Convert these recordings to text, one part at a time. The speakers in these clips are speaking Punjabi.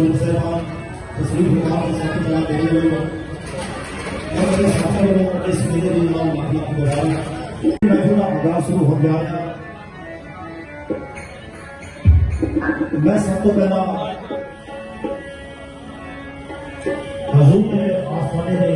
सुहेल साहबान तस्वीर हुकाम के साथ चला देने वाले और अपने साथियों ने अपने सीधे दिन का मामला को बढ़ाया महफिल का मुकाम शुरू हो गया। मैं सब तो पहला हजूर ने आसमाने ने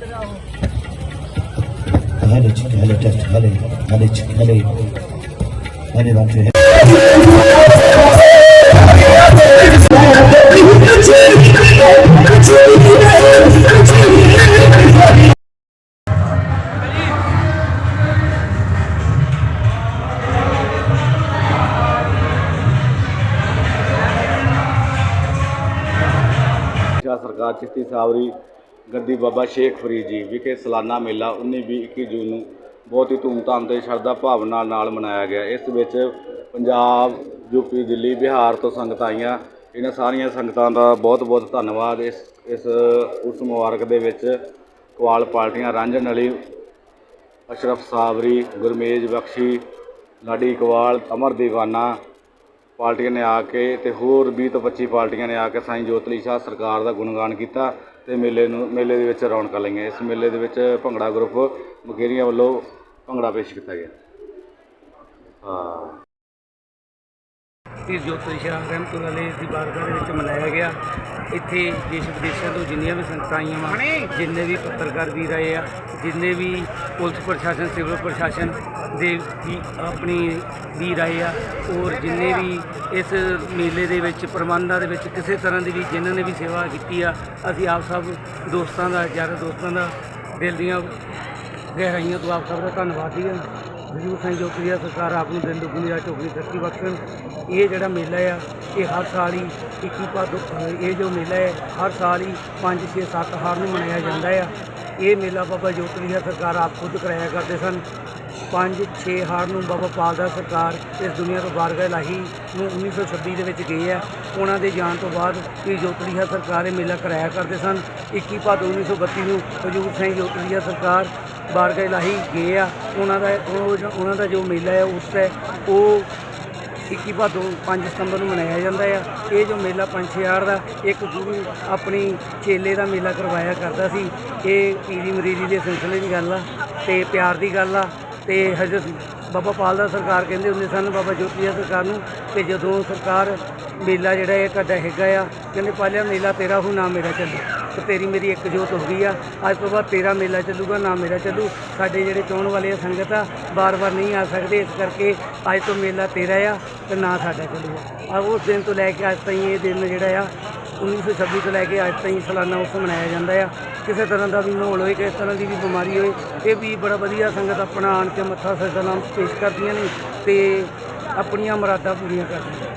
Hele çık, hele test, hele, hele çık, hele. Hele lan şu ਸ਼ਾਹ ਸਰਕਾਰ ਚਿਸ਼ਤੀ ਸਾਵਰੀ ਗੱਦੀ ਬਾਬਾ ਸ਼ੇਖ ਫਰੀਦ ਜੀ ਵਿਖੇ ਸਾਲਾਨਾ ਮੇਲਾ 19 ਵੀਹ 21 ਜੂਨ ਨੂੰ ਬਹੁਤ ਹੀ ਧੂਮਧਾਮ ਤੇ ਸ਼ਰਧਾ ਭਾਵਨਾ ਨਾਲ ਮਨਾਇਆ ਗਿਆ। ਇਸ ਵਿੱਚ ਪੰਜਾਬ ਯੂਪੀ ਦਿੱਲੀ, ਬਿਹਾਰ ਤੋਂ ਸੰਗਤਾਂ ਆਈਆਂ। ਇਹਨਾਂ ਸਾਰੀਆਂ ਸੰਗਤਾਂ ਦਾ ਬਹੁਤ ਬਹੁਤ ਧੰਨਵਾਦ। ਇਸ ਇਸ, ਉਸ ਮੁਬਾਰਕ ਦੇ ਵਿੱਚ ਕਵਾਲ ਪਾਰਟੀਆਂ ਰਾਂਝਣ ਅਲੀ ਅਸ਼ਰਫ ਸਾਵਰੀ ਗੁਰਮੇਜ ਬਖਸ਼ੀ, ਲਾਡੀ ਕਵਾਲ ਅਮਰ ਦੀਵਾਨਾ ਪਾਰਟੀਆਂ ਨੇ ਆ ਕੇ ਤੇ ਹੋਰ 20 ਤੋਂ 25 ਪਾਰਟੀਆਂ ਨੇ ਆ ਕੇ ਸਾਈਂ ਜੋਤਲੀ ਸ਼ਾਹ ਸਰਕਾਰ ਦਾ ਗੁਣਗਾਨ ਕੀਤਾ। ਤੇ ਮੇਲੇ ਨੂੰ, ਮੇਲੇ ਦੇ ਵਿੱਚ ਰੌਣਕਾਂ ਲਈਆਂ। ਇਸ ਮੇਲੇ ਦੇ ਵਿੱਚ ਭੰਗੜਾ ਗਰੁੱਪ ਮੁਕੇਰੀਆਂ ਵੱਲੋਂ ਭੰਗੜਾ ਪੇਸ਼ ਕੀਤਾ ਗਿਆ। ਹਾਂ। ਇਸ ਜੋਤੀ ਸ਼ਾਹ ਰਹਿਮਤੁਲ ਅਲੈਹ ਦੀ ਬਾਰਗਾਹ ਦੇ ਵਿੱਚ ਮਨਾਇਆ ਗਿਆ। ਇੱਥੇ ਦੇਸ਼ ਵਿਦੇਸ਼ਾਂ ਤੋਂ ਜਿੰਨੀਆਂ ਵੀ ਸੰਗਤਾਂ ਆਈਆਂ ਵਾ, ਜਿੰਨੇ ਵੀ ਪੱਤਰਕਾਰ ਵੀਰ ਆਏ ਆ, ਜਿੰਨੇ ਵੀ ਪੁਲਿਸ ਪ੍ਰਸ਼ਾਸਨ, ਸਿਵਲ ਪ੍ਰਸ਼ਾਸਨ ਦੇ ਵੀ ਆਪਣੀ ਵੀਰ ਆਏ ਆ, ਔਰ ਜਿੰਨੇ ਵੀ ਇਸ ਮੇਲੇ ਦੇ ਵਿੱਚ, ਪ੍ਰਬੰਧਾਂ ਦੇ ਵਿੱਚ ਕਿਸੇ ਤਰ੍ਹਾਂ ਦੀ ਵੀ ਜਿਨ੍ਹਾਂ ਨੇ ਵੀ ਸੇਵਾ ਕੀਤੀ ਆ, ਅਸੀਂ ਆਪ ਸਭ ਦੋਸਤਾਂ ਦਾ, ਯਾਰ ਦੋਸਤਾਂ ਦਾ ਦਿਲ ਦੀਆਂ ਗਹਿਰਾਈਆਂ ਤੋਂ ਆਪ ਸਭ ਦਾ ਧੰਨਵਾਦੀ ਹਾਂ ਹਜ਼ੂਰ ਸਿੰਘ ਜੋਤੀ ਸਰਕਾਰ ਆਪ ਨੂੰ ਦਿਨ ਦੁਗਣੀ, ਰਾਤ ਚੌਗਣੀ ਤਰੱਕੀ ਬਖਸ਼ਣ। ਇਹ ਜਿਹੜਾ ਮੇਲਾ ਆ, ਇਹ ਹਰ ਸਾਲ ਹੀ 21 ਭਾਦੋ ਇਹ ਜੋ ਮੇਲਾ ਹੈ, ਹਰ ਸਾਲ ਹੀ 5 6 7 ਹਾਰ ਨੂੰ ਮਨਾਇਆ ਜਾਂਦਾ ਆ। ਇਹ ਮੇਲਾ ਬਾਬਾ ਜੋਤੀ ਸਰਕਾਰ ਆਪ ਖੁਦ ਕਰਾਇਆ ਕਰਦੇ ਸਨ। 5 6 ਹਾਰ ਨੂੰ ਬਾਬਾ ਪਾਲਦਾ ਸਰਕਾਰ ਇਸ ਦੁਨੀਆ ਤੋਂ ਬਾਰਗਾ ਲਾਹੀ ਨੂੰ 1926 ਦੇ ਵਿੱਚ ਗਏ ਆ। ਉਹਨਾਂ ਦੇ ਜਾਣ ਤੋਂ ਬਾਅਦ ਇਹ ਜੋਤਲੀਆ ਸਰਕਾਰ ਇਹ ਮੇਲਾ ਕਰਾਇਆ ਕਰਦੇ ਸਨ। 21 ਭਾਦੋ 1932 ਨੂੰ ਹਜੂਰ ਸਿੰਘ ਜੋਤਲੀਆ ਸਰਕਾਰ ਬਾਰਗਾ ਲਾਹੀ ਗਏ ਆ। ਉਹਨਾਂ ਦਾ ਉਹ ਉਹਨਾਂ ਦਾ ਜੋ ਮੇਲਾ ਹੈ ਉਸ ਹੈ ਉਹ 21 ਭਾਦੋ 5 ਸਤੰਬਰ ਨੂੰ ਮਨਾਇਆ ਜਾਂਦਾ ਆ। ਇਹ ਜੋ ਮੇਲਾ ਪੰਛੀਆੜ ਦਾ, ਇੱਕ ਗੁਰੂ ਆਪਣੀ ਚੇਲੇ ਦਾ ਮੇਲਾ ਕਰਵਾਇਆ ਕਰਦਾ ਸੀ। ਇਹ ਪੀਰੀ ਮਰੀਰੀ ਦੇ ਸਿਲਸਿਲੇ ਦੀ ਗੱਲ ਆ, ਤੇ ਪਿਆਰ ਦੀ ਗੱਲ ਆ, ਤੇ ਹਜ਼ਰਤ ਬਾਬਾ ਪਾਲ ਦਾ ਸਰਕਾਰ ਕਹਿੰਦੇ ਹੁੰਦੇ ਸਨ, ਬਾਬਾ ਜੋਤੀਆ ਸਰਕਾਰ ਨੂੰ, ਕਿ ਜਦੋਂ ਸਰਕਾਰ ਮੇਲਾ ਜਿਹੜਾ ਇਹ ਤੁਹਾਡਾ ਹੈਗਾ ਆ, ਕਹਿੰਦੇ ਪਾਲਿਆ ਮੇਲਾ ਤੇਰਾ ਹੋ, ਨਾ ਮੇਰਾ ਚੱਲੇ। ਤੇ ਤੇਰੀ ਮੇਰੀ ਇੱਕ ਜੋਤ ਹੋ ਗਈ ਆ। ਅੱਜ ਤੋਂ ਬਾਅਦ ਤੇਰਾ ਮੇਲਾ ਚੱਲੂਗਾ, ਨਾ ਮੇਰਾ ਚੱਲੂ। ਸਾਡੇ ਜਿਹੜੇ ਚਾਹੁਣ ਵਾਲੇ ਆ ਸੰਗਤ ਆ, ਬਾਰ-ਬਾਰ ਨਹੀਂ ਆ ਸਕਦੇ। ਇਸ ਕਰਕੇ ਅੱਜ ਤੋਂ ਮੇਲਾ ਤੇਰਾ ਆ ਤੇ ਨਾ ਸਾਡਾ ਚੱਲੂਗਾ ਆ ਉਸ ਦਿਨ ਤੋਂ ਲੈ ਕੇ ਅੱਜ ਤਾਈਂ ਇਹ ਦਿਨ ਜਿਹੜਾ ਆ 1926 ਤੋਂ ਲੈ ਕੇ ਅੱਜ ਤਾਈਂ ਸਾਲਾਨਾ ਉਸ ਮਨਾਇਆ ਜਾਂਦਾ ਆ। ਕਿਸੇ ਤਰ੍ਹਾਂ ਦਾ ਵੀ ਮਾਹੌਲ ਹੋਏ, ਕਿਸੇ ਤਰ੍ਹਾਂ ਦੀ ਵੀ ਬਿਮਾਰੀ ਹੋਏ, ਇਹ ਵੀ ਬੜਾ ਵਧੀਆ ਸੰਗਤ ਆਪਣਾ ਆਣ ਕੇ ਮੱਥਾ ਸਜਦਾ ਨਾਮ ਪੇਸ਼ ਕਰਦੀਆਂ ਨੇ ਤੇ ਆਪਣੀਆਂ ਮੁਰਾਦਾਂ ਪੂਰੀਆਂ ਕਰਦੀਆਂ